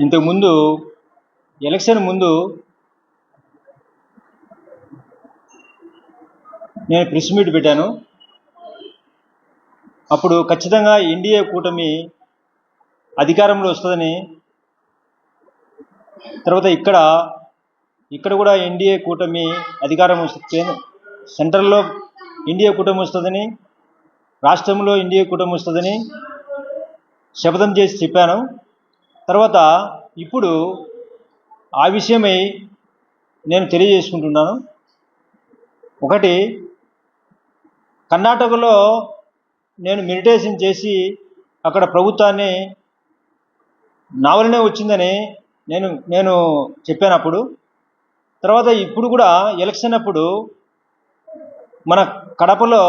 ఇంతకుముందు ఎలక్షన్ ముందు నేను ప్రెస్ మీట్ పెట్టాను. అప్పుడు ఖచ్చితంగా ఎన్డీఏ కూటమి అధికారంలో వస్తుందని తర్వాత ఇక్కడ ఇక్కడ కూడా ఎన్డీఏ కూటమి అధికారం వస్తుంది సెంట్రల్లో ఎన్డీఏ కూటమి వస్తుందని రాష్ట్రంలో ఎన్డీఏ కూటమి వస్తుందని శపథం చేసి చెప్పాను. తర్వాత ఇప్పుడు ఆ విషయమై నేను తెలియజేసుకుంటున్నాను. ఒకటి కర్ణాటకలో నేను మెడిటేషన్ చేసి అక్కడ ప్రభుత్వాన్ని నావలనే వచ్చిందని నేను నేను చెప్పాను అప్పుడు తర్వాత ఇప్పుడు కూడా ఎలక్షన్ అప్పుడు మన కడపలో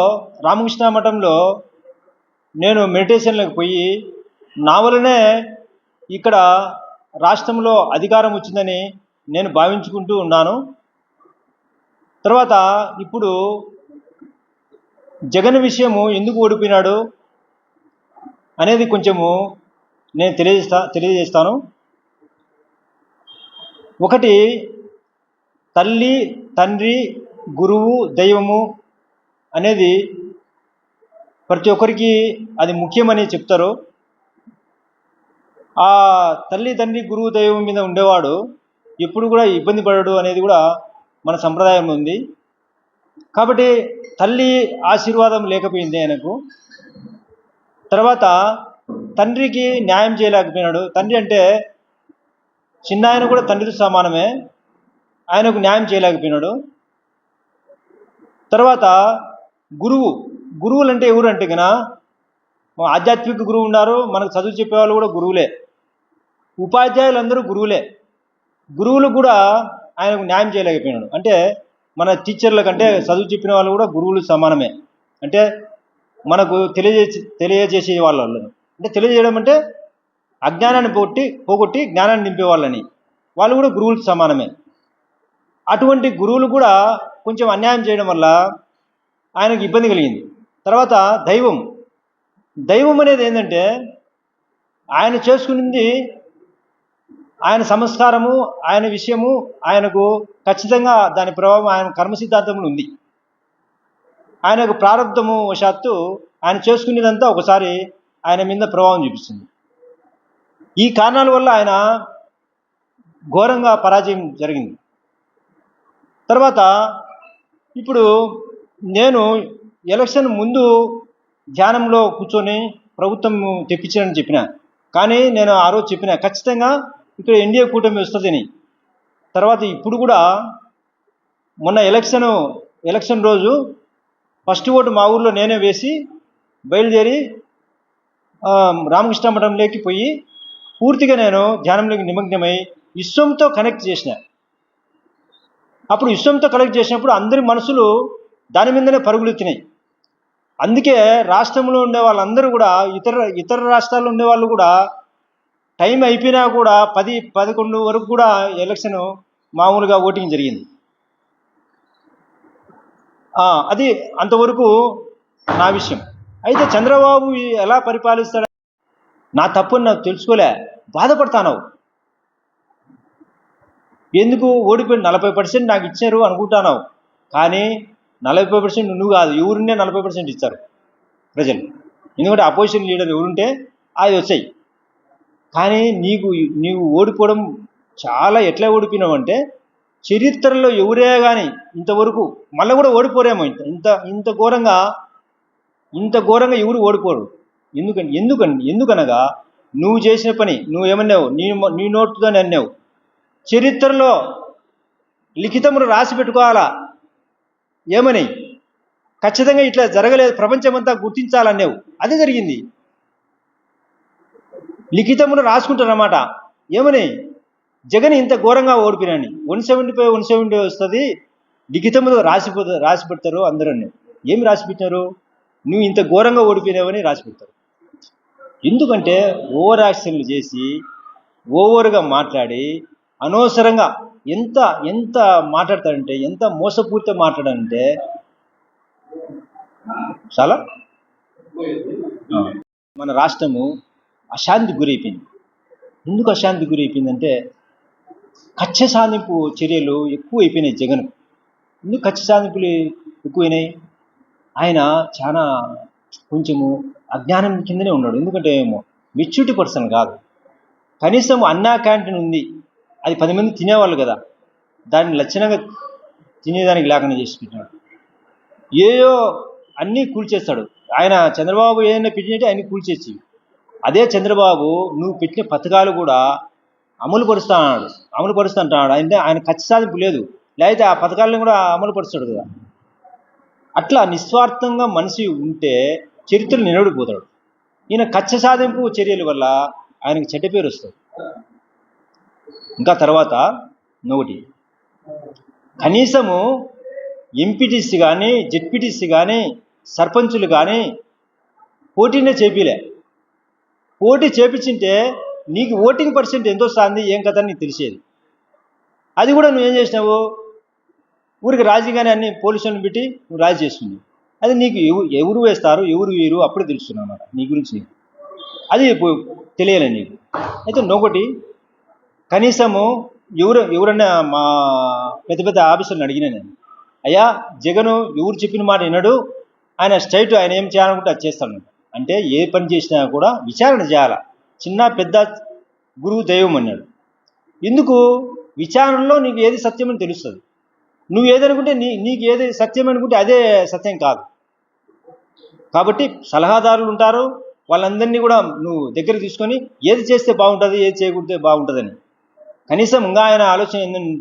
రామకృష్ణ మఠంలో నేను మెడిటేషన్లకు పోయి నా వలనే ఇక్కడ రాష్ట్రంలో అధికారం వచ్చిందని నేను భావించుకుంటూ ఉన్నాను. తర్వాత ఇప్పుడు జగన్ విషయము ఎందుకు ఓడిపోయినాడు అనేది కొంచెము నేను తెలియజేస్తా తెలియజేస్తాను. ఒకటి తల్లి తండ్రి గురువు దైవము అనేది ప్రతి ఒక్కరికి అది ముఖ్యమని చెప్తారు. ఆ తల్లి తండ్రి గురువు దైవం మీద ఉండేవాడు ఎప్పుడు కూడా ఇబ్బంది పడడు అనేది కూడా మన సంప్రదాయం ఉంది. కాబట్టి తల్లి ఆశీర్వాదం లేకపోయింది ఆయనకు. తర్వాత తండ్రికి న్యాయం చేయలేకపోయినాడు. తండ్రి అంటే చిన్న ఆయన కూడా తండ్రితో సమానమే. ఆయనకు న్యాయం చేయలేకపోయినాడు. తర్వాత గురువు గురువులు అంటే ఎవరు అంటే కన ఆధ్యాత్మిక గురువు ఉన్నారు. మనకు చదువు చెప్పేవాళ్ళు కూడా గురువులే. ఉపాధ్యాయులందరూ గురువులే. గురువులు కూడా ఆయనకు న్యాయం చేయలేకపోయినాడు అంటే మన టీచర్ల కంటే చదువు చెప్పిన వాళ్ళు కూడా గురువులు సమానమే. అంటే మనకు తెలియజే తెలియజేసే వాళ్ళని అంటే తెలియజేయడం అంటే అజ్ఞానాన్ని పోగొట్టి పోగొట్టి జ్ఞానాన్ని నింపే వాళ్ళని. వాళ్ళు కూడా గురువులకు సమానమే. అటువంటి గురువులు కూడా కొంచెం అన్యాయం చేయడం వల్ల ఆయనకు ఇబ్బంది కలిగింది. తర్వాత దైవం. దైవం అనేది ఏంటంటే ఆయన చేసుకునింది ఆయన సంస్కారము ఆయన విషయము ఆయనకు ఖచ్చితంగా దాని ప్రభావం ఆయన కర్మ సిద్ధాంతంలో ఉంది ఆయనకు ప్రారంభము వశాత్తు ఆయన చేసుకునేదంతా ఒకసారి ఆయన మీద ప్రభావం చూపిస్తుంది. ఈ కారణాల వల్ల ఆయన ఘోరంగా పరాజయం జరిగింది. తర్వాత ఇప్పుడు నేను ఎలక్షన్ ముందు ధ్యానంలో కూర్చొని ప్రభుత్వం తెప్పించానని చెప్పిన కానీ నేను ఆ రోజు చెప్పిన ఖచ్చితంగా ఇక్కడ ఎన్డీఏ కూటమి వస్తుందని. తర్వాత ఇప్పుడు కూడా మొన్న ఎలక్షన్ ఎలక్షన్ రోజు ఫస్ట్ ఓటు మా ఊర్లో నేనే వేసి బయలుదేరి రామకృష్ణ మఠంలోకి పోయి పూర్తిగా నేను ధ్యానంలోకి నిమగ్నమై విశ్వంతో కనెక్ట్ చేసిన. అప్పుడు విశ్వంతో కనెక్ట్ చేసినప్పుడు అందరి మనసులు దాని మీదనే పరుగులెత్తినాయి అందుకే రాష్ట్రంలో ఉండే వాళ్ళందరూ కూడా ఇతర ఇతర రాష్ట్రాల్లో ఉండే వాళ్ళు కూడా టైం అయిపోయినా కూడా పది పదకొండు వరకు కూడా ఎలక్షన్ మామూలుగా ఓటింగ్ జరిగింది. అది అంతవరకు నా విషయం. అయితే చంద్రబాబు ఎలా పరిపాలిస్తాడు? నా తప్పుని నాకు తెలుసుకోలే. బాధపడతాను ఎందుకు? ఓడిపోయి నలభై పర్సెంట్ నాకు ఇచ్చారు అనుకుంటున్నావు కానీ నలభై పర్సెంట్ నువ్వు కాదు ఎవరుండే నలభై పర్సెంట్ ఇచ్చారు ప్రజలు. ఎందుకంటే అపోజిషన్ లీడర్ ఎవరుంటే అది వచ్చాయి. కానీ నీకు నీవు ఓడిపోవడం చాలా ఎట్లా ఓడిపోయినావు అంటే చరిత్రలో ఎవరే కానీ ఇంతవరకు మళ్ళీ కూడా ఓడిపోరేమో ఇంత ఇంత ఇంత ఘోరంగా ఇంత ఘోరంగా ఎవరు ఓడిపోరు. ఎందుకని ఎందుకని ఎందుకనగా నువ్వు చేసిన పని నువ్వు ఏమన్నావు? నీ నీ నోటుతోనే అన్నావు. చరిత్రలో లిఖితములు రాసి పెట్టుకోవాలా? ఏమని? ఖచ్చితంగా ఇట్లా జరగలేదు. ప్రపంచమంతా గుర్తించాలన్నావు. అది జరిగింది. లిఖితములు రాసుకుంటారన్నమాట. ఏమని? జగన్ ఇంత ఘోరంగా ఓడిపోయినని one seventy five one seventy వస్తుంది. లిఖితములు రాసిపో రాసి పెడతారు అందరూ ఏమి రాసి పెట్టినారు నువ్వు ఇంత ఘోరంగా ఓడిపోయినావని రాసి పెడతారు ఎందుకంటే ఓవర్ యాక్షన్లు చేసి ఓవర్గా మాట్లాడి అనవసరంగా ఎంత ఎంత మాట్లాడతాడంటే ఎంత మోసపూరిత మాట్లాడాలంటే చాలా? మన రాష్ట్రము అశాంతి గురైపోయింది. ఎందుకు అశాంతి గురైపోయిందంటే కక్ష సాధింపు చర్యలు ఎక్కువ అయిపోయినాయి జగన్. ఎందుకు కక్ష సాధింపులు ఎక్కువైనాయి? ఆయన చాలా కొంచెము అజ్ఞానం కిందనే ఉన్నాడు. ఎందుకంటే ఏమో మెచ్యూరిటీ పర్సన్ కాదు. కనీసం అన్నా క్యాంటీన్ ఉంది. అది పది మంది తినేవాళ్ళు కదా. దాన్ని లక్షణంగా తినేదానికి లేకుండా చేసి పెట్టినాడు. ఏయో అన్నీ కూల్చేస్తాడు. ఆయన చంద్రబాబు ఏదైనా పెట్టినట్టే అన్ని కూల్చేసి అదే చంద్రబాబు నువ్వు పెట్టిన పథకాలు కూడా అమలు పరుస్తా అన్నాడు అమలు పరుస్తా అంటున్నాడు అంటే ఆయన ఖర్చు సాధింపు లేదు. లేకపోతే ఆ పథకాలను కూడా అమలు పరుస్తాడు కదా. అట్లా నిస్వార్థంగా మనిషి ఉంటే చరిత్ర నిలబడిపోతాడు. ఈయన కక్ష సాధింపు చర్యల వల్ల ఆయనకి చెడ్డ పేరు వస్తుంది. ఇంకా తర్వాత నోటి కనీసము ఎంపీటీసీ కానీ జెడ్పీటీసీ కానీ సర్పంచులు కానీ పోటీనే చేపిలే. పోటీ చేపించింటే నీకు ఓటింగ్ పర్సెంట్ ఎంత వస్తుంది ఏం కథ అని నీకు తెలిసేది. అది కూడా నువ్వేం చేసినావు? ఊరికి రాజీగానే అన్ని పోలీసులను పెట్టి నువ్వు రాజీ చేస్తుంది అది నీకు ఎవరు వేస్తారు ఎవరు వీరు అప్పుడే తెలుస్తున్నావు అన్నమాట. నీ గురించి నీకు అది తెలియాలి నీకు. అయితే నొకటి కనీసము ఎవరు ఎవరన్నా మా పెద్ద పెద్ద ఆఫీసర్ని అడిగినా నేను అయ్యా జగను ఎవరు చెప్పిన మాట వినడు ఆయన స్ట్రైట్ ఆయన ఏం చేయాలనుకుంటే అది చేస్తాను అంటే ఏ పని చేసినా కూడా విచారణ చేయాల. చిన్న పెద్ద గురువు దైవం అన్నాడు. ఎందుకు? విచారణలో నీకు ఏది సత్యమని తెలుస్తుంది. నువ్వు ఏదనుకుంటే నీ నీకు ఏది సత్యం అనుకుంటే అదే సత్యం కాదు. కాబట్టి సలహాదారులు ఉంటారు. వాళ్ళందరినీ కూడా నువ్వు దగ్గర తీసుకొని ఏది చేస్తే బాగుంటుంది ఏది చేయకుంటే బాగుంటుందని. కనీసం ఇంకా ఆయన ఆలోచన ఏంటంటే